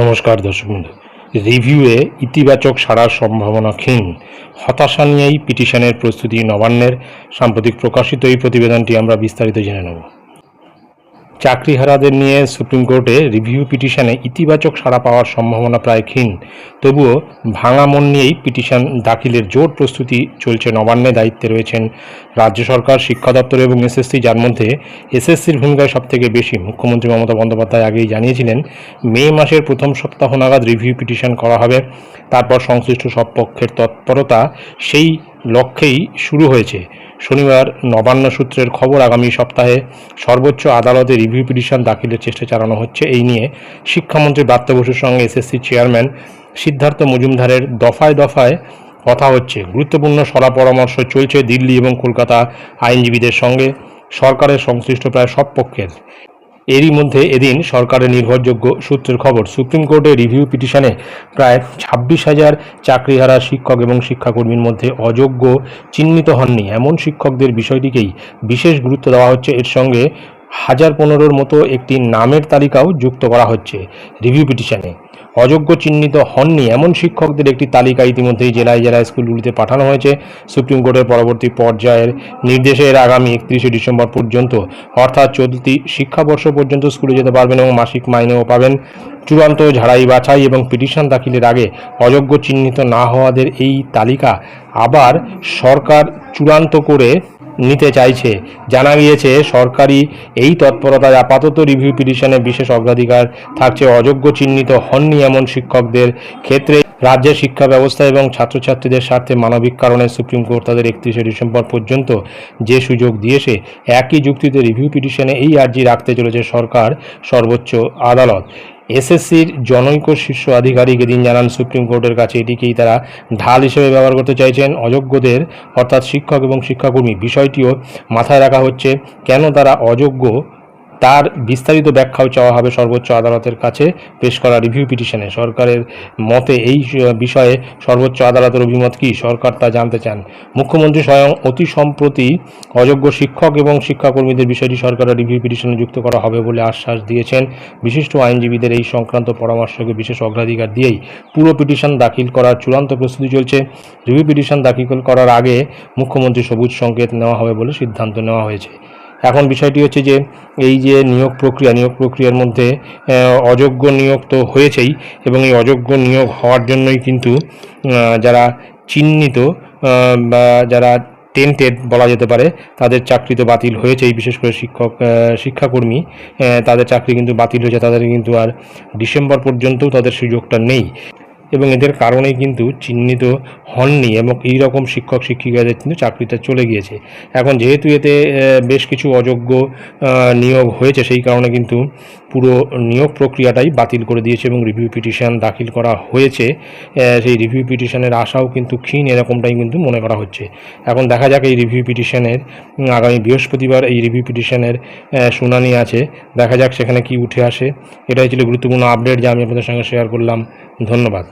নমস্কার দর্শক বন্ধু রিভিউয়ে ইতিবাচক সারার সম্ভাবনা ক্ষীণ। হতাশা নিয়েই পিটিশনের প্রস্তুতি নবান্নের। সাম্প্রতিক প্রকাশিত এই প্রতিবেদনটি আমরা বিস্তারিত জেনে নেব। চাকরিহারাদের নিয়ে সুপ্রিম কোর্টে রিভিউ পিটিশনে ইতিবাচক সাড়া পাওয়ার সম্ভাবনা প্রায় ক্ষীণ। তবুও ভাঙা মন নিয়েই পিটিশন দাখিলের জোর প্রস্তুতি চলছে নবান্নে দায়িত্বে রয়েছেন রাজ্য সরকার, শিক্ষা দপ্তর এবং এসএসসি, যার মধ্যে এসএসসির ভূমিকায় সবথেকে বেশি মুখ্যমন্ত্রী মমতা বন্দ্যোপাধ্যায় আগেই জানিয়েছিলেন, মে মাসের প্রথম সপ্তাহ নাগাদ রিভিউ পিটিশন করা হবে। তারপর সংশ্লিষ্ট সব পক্ষের তৎপরতা সেই লক্ষ্যেই শুরু হয়েছে। শনিবার নবান্ন সূত্রের খবর, আগামী সপ্তাহে সর্বোচ্চ আদালতে রিভিউ পিটিশন দাখিলের চেষ্টা চালানো হচ্ছে। এই নিয়ে শিক্ষামন্ত্রী ব্রাত্য বসুর সঙ্গে এসএসসি চেয়ারম্যান সিদ্ধার্থ মজুমদারের দফায় দফায় কথা হচ্ছে। গুরুত্বপূর্ণ সলা পরামর্শ চলছে দিল্লি এবং কলকাতা আইনজীবীদের সঙ্গে। সরকারের সংশ্লিষ্ট প্রায় সব পক্ষের। এরই মধ্যে এদিন সরকারের নির্ভরযোগ্য সূত্রের খবর, সুপ্রিম কোর্টে রিভিউ পিটিশনে প্রায় ছাব্বিশ হাজার চাকরি হারা শিক্ষক এবং শিক্ষাকর্মীর মধ্যে অযোগ্য চিহ্নিত হননি। এমন শিক্ষকদের বিষয়টিকেই বিশেষ গুরুত্ব দেওয়া হচ্ছে। এর সঙ্গে হাজার পনেরোর মতো একটি নামের তালিকাও যুক্ত করা হচ্ছে রিভিউ পিটিশনে। অযোগ্য চিহ্নিত হননি এমন শিক্ষকদের একটি তালিকা ইতিমধ্যেই জেলায় জেলায় স্কুলগুলিতে পাঠানো হয়েছে। সুপ্রিম কোর্টের পরবর্তী পর্যায়ের নির্দেশের আগামী একত্রিশে ডিসেম্বর পর্যন্ত, অর্থাৎ চলতি শিক্ষাবর্ষ পর্যন্ত স্কুলে যেতে পারবেন এবং মাসিক মাইনেও পাবেন। চূড়ান্ত ঝাড়াই বাছাই এবং পিটিশন দাখিলের আগে অযোগ্য চিহ্নিত না হওয়াদের এই তালিকা আবার সরকার চূড়ান্ত করে নিতে চাইছে। জানা গিয়েছে, সরকারি এই তৎপরতায় আপাতত রিভিউ পিটিশনে বিশেষ অগ্রাধিকার থাকছে। অযোগ্য চিহ্নিত হননি এমন শিক্ষকদের ক্ষেত্রে রাজ্যের শিক্ষা ব্যবস্থা এবং ছাত্রছাত্রীদের স্বার্থে মানবিক কারণে সুপ্রিম কোর্ট তাদের একত্রিশে ডিসেম্বর পর্যন্ত যে সুযোগ দিয়েছে, একই যুক্তিতে রিভিউ পিটিশনে এই আর্জি রাখতে চলেছে সরকার সর্বোচ্চ আদালত। এসএসসির জনৈক শীর্ষ আধিকারিক এদিন জানান, সুপ্রিম কোর্টের কাছে এটিকেই তারা ঢাল হিসেবে ব্যবহার করতে চাইছেন। অযোগ্যদের, অর্থাৎ শিক্ষক এবং শিক্ষাকর্মী বিষয়টিও মাথায় রাখা হচ্ছে। কেন তারা অযোগ্য? তার বিস্তারিত ব্যাখ্যাও চাওয়া হবে সর্বোচ্চ আদালতের কাছে পেশ করা রিভিউ পিটিশনে। সরকারের মতে এই বিষয়ে সর্বোচ্চ আদালতের অভিমত কি? সরকার তা জানতে চান। মুখ্যমন্ত্রী স্বয়ং অতি সম্প্রতি অযোগ্য শিক্ষক এবং শিক্ষাকর্মীদের বিষয়টি সরকারের রিভিউ পিটিশনে যুক্ত করা হবে বলে আশ্বাস দিয়েছেন বিশিষ্ট আইনজীবীদের এই সংক্রান্ত পরামর্শকে বিশেষ অগ্রাধিকার দিয়েই। পুরো পিটিশন দাখিল করার চূড়ান্ত প্রস্তুতি চলছে। রিভিউ পিটিশন দাখিল করার আগে মুখ্যমন্ত্রী সবুজ সংকেত নেওয়া হবে বলে সিদ্ধান্ত নেওয়া হয়েছে। এখন বিষয়টি হচ্ছে যে এই যে নিয়োগ প্রক্রিয়া, নিয়োগ প্রক্রিয়ার মধ্যে অযোগ্য নিয়োগ তো হয়েছেই এবং এই অযোগ্য নিয়োগ হওয়ার জন্যই কিন্তু যারা চিহ্নিত বা যারা টেন্টেড বলা যেতে পারে, তাদের চাকরি তো বাতিল হয়েছেই। বিশেষ করে শিক্ষক শিক্ষাকর্মী তাদের চাকরি কিন্তু বাতিল হয়েছে, তাদের কিন্তু আর ডিসেম্বর পর্যন্তও তাদের সুযোগটা নেই। এবং এদের কারণেই কিন্তু চিহ্নিত হননি এবং এই রকম শিক্ষক, শিক্ষিকাদের কিন্তু চাকরিটা চলে গিয়েছে। এখন যেহেতু এতে বেশ কিছু অযোগ্য নিয়োগ হয়েছে, সেই কারণে কিন্তু পুরো নিয়োগ প্রক্রিয়াটাই বাতিল করে দিয়েছে এবং রিভিউ পিটিশন দাখিল করা হয়েছে। সেই রিভিউ পিটিশনের আশাও কিন্তু ক্ষীণ, এরকমটাই কিন্তু মনে করা হচ্ছে। এখন দেখা যাক এই রিভিউ পিটিশনের আগামী বৃহস্পতিবার এই রিভিউ পিটিশনের শুনানি আছে। দেখা যাক সেখানে কি উঠে আসে। এটাই ছিল গুরুত্বপূর্ণ আপডেট, যা আমি আপনাদের সঙ্গে শেয়ার করলাম। ধন্যবাদ।